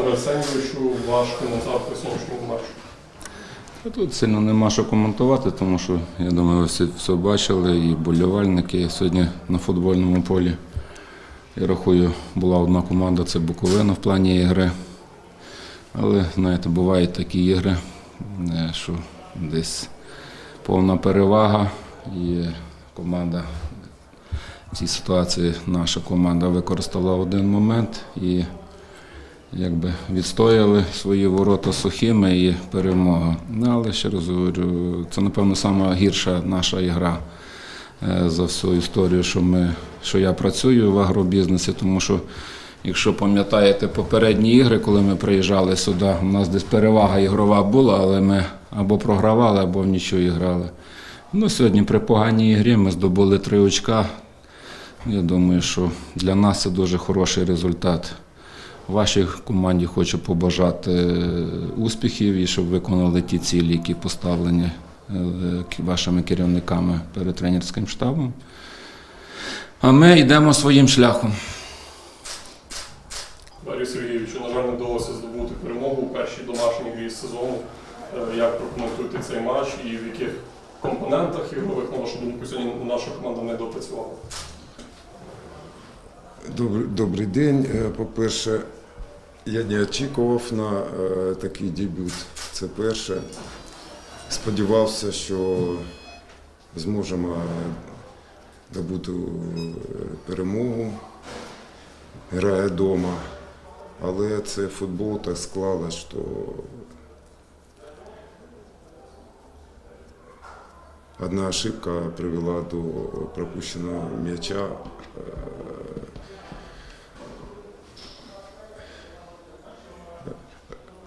Олександру Арсеньовичу, ваш коментар по матчу. Тут сильно нема що коментувати, тому що я думаю, ви всі все бачили, і болівальники сьогодні на футбольному полі. Я рахую, була одна команда це Буковина в плані ігри. Але, знаєте, бувають такі ігри, що десь повна перевага і команда в цій ситуації наша команда використала один момент і якби відстояли свої ворота сухими і перемога. Ну, але ще раз говорю, це напевно сама гірша наша ігра е, за всю історію, що ми що я працюю в агробізнесі, тому що. Якщо пам'ятаєте попередні ігри, коли ми приїжджали сюди, у нас десь перевага ігрова була, але ми або програвали, або в нічого грали. Ну, сьогодні при поганій ігрі ми здобули три очка. Я думаю, що для нас це дуже хороший результат. Вашій команді хочу побажати е, успіхів і щоб виконали ті цілі, які поставлені е, вашими керівниками перед тренерським штабом. А ми йдемо своїм шляхом. Дар'ю Сергійовичу, на жаль, не вдалося здобути перемогу у першій домашній грі сезону. Е, Як прокоментуєте цей матч і в яких компонентах ігрових, на вашу думку, сьогодні наша команда не допрацювала? Добрий, добрий день. Е, По-перше, я не очікував на е, такий дебют. Це перше. Сподівався, що зможемо добути е, перемогу. Грає вдома. Але це футбол так склалось, що одна ошибка привела до пропущеного м'яча.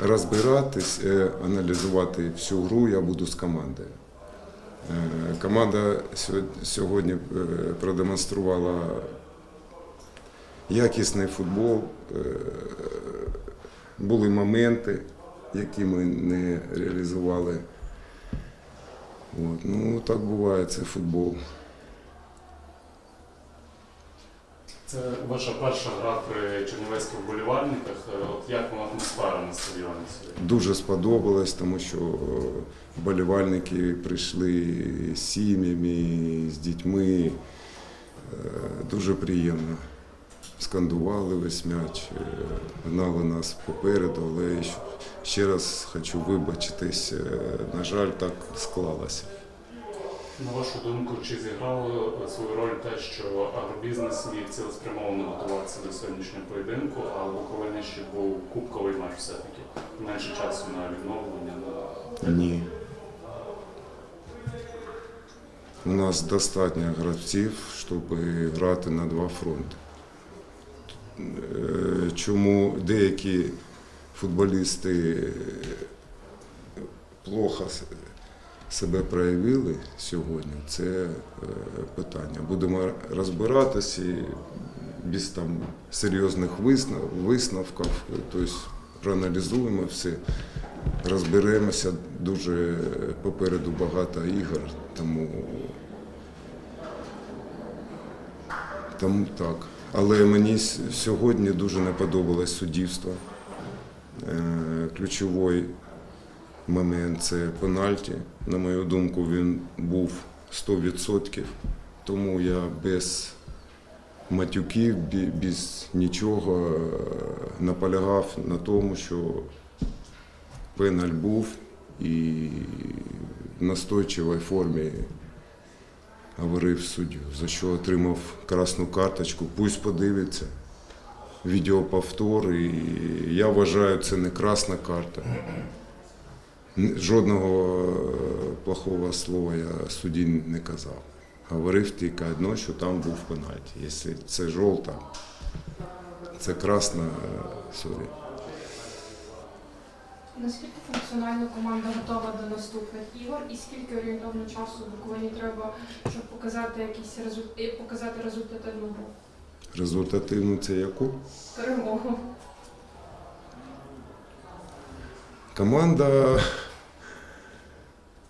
Розбиратись, е, аналізувати всю гру я буду з командою. Е, Команда сьогодні е, продемонструвала якісний футбол. Були моменти, які ми не реалізували. От. Ну, так буває, це футбол. Це ваша перша гра при чернівецьких вболівальниках. Е, От як вам атмосфера на стадіоні? Дуже сподобалось, тому що е, вболівальники прийшли з сім'ями, з дітьми. Е, Дуже приємно. Скандували весь м'яч, гнали нас попереду, але ще раз хочу вибачитись. На жаль, так склалося. На вашу думку, чи зіграло е, свою роль те, що агробізнес міг цілеспрямовано готуватися до сьогоднішнього поєдинку, а Буковині ще був кубковий матч все-таки. Менше часу на відновлення. На... Ні. У нас достатньо гравців, щоб грати на два фронти. Е, Чому деякі футболісти плохо себе проявили сьогодні, це е, питання. Будемо розбиратися без там серйозних висновків, тобто проаналізуємо все розберемося. Дуже попереду багато ігор, тому, тому так. Але мені сьогодні дуже не подобалось суддівство. Е, Ключовий момент це пенальті. На мою думку, він був 100%. Тому я без матюків, без нічого е, наполягав на тому, що пеналь був і в настойчивій формі говорив суддю, за що отримав красну карточку. Пусть подивиться відеоповтор. І я вважаю, це не красна карта. Жодного е, плохого слова я судді не казав. Говорив тільки одно, що там був пенальті. Якщо це жовта, це красна, е, сорі. Наскільки функціонально команда готова до наступних ігор, і скільки орієнтовно часу Буковині треба, щоб показати якісь результ... показати результативну гру? Результативну це яку? Перемогу. Команда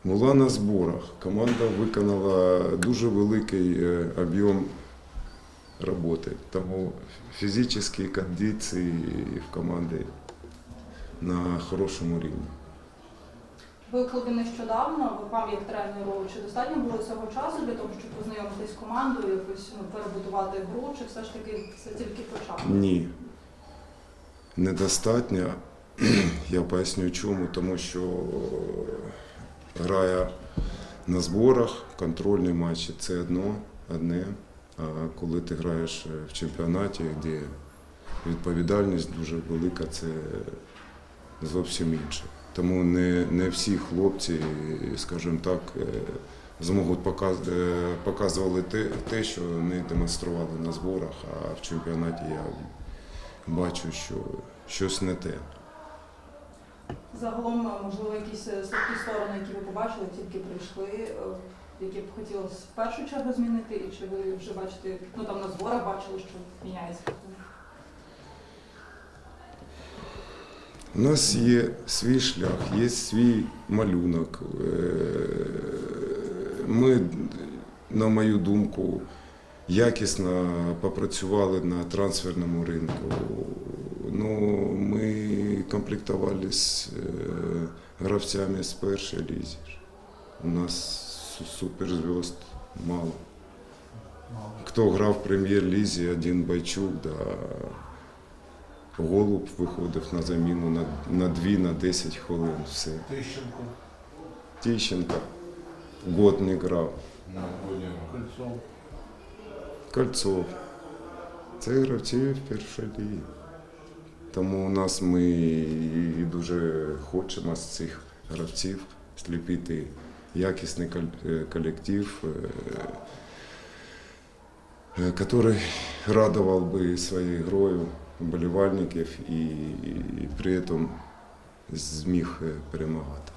була на зборах. Команда виконала дуже великий е, об'єм роботи. Тому фізичні кондиції в команди на хорошому рівні. Ви у клубі нещодавно, ви вам як тренеру, чи достатньо було цього часу для того, щоб познайомитись з командою, якось ну, перебудувати гру, чи все ж таки це тільки початок? Ні. Недостатньо. Я поясню чому, тому що грає на зборах, контрольні матчі це одно, одне. А коли ти граєш в чемпіонаті, де відповідальність дуже велика, це зовсім інше. Тому не, не всі хлопці, скажімо так, е, зможуть е, показували те, що вони демонстрували на зборах, а в чемпіонаті я бачу, що щось не те. Загалом, е, можливо, якісь е, слабкі сторони, які ви побачили, тільки прийшли, е, які б хотілося в першу чергу змінити, і чи ви вже бачите, ну там на зборах бачили, що міняється? У нас є свій шлях, є свій малюнок. Ми, на мою думку, якісно попрацювали на трансферному ринку. Ну, ми комплектували з е, гравцями з першої лізі. У нас су- мало. Хто грав в прем'єр-лізі, один Байчук, да, Голуб виходив на заміну на, на 2 на 10 хвилин. Все. Тищенко, Тищенко год не грав. Кольцов. Кольцов. Це гравці в першій лігі. Тому у нас ми і дуже хочемо з цих гравців сліпити якісний е, колектив, який радував би своєю грою вболівальників і, при цьому зміг е, перемагати.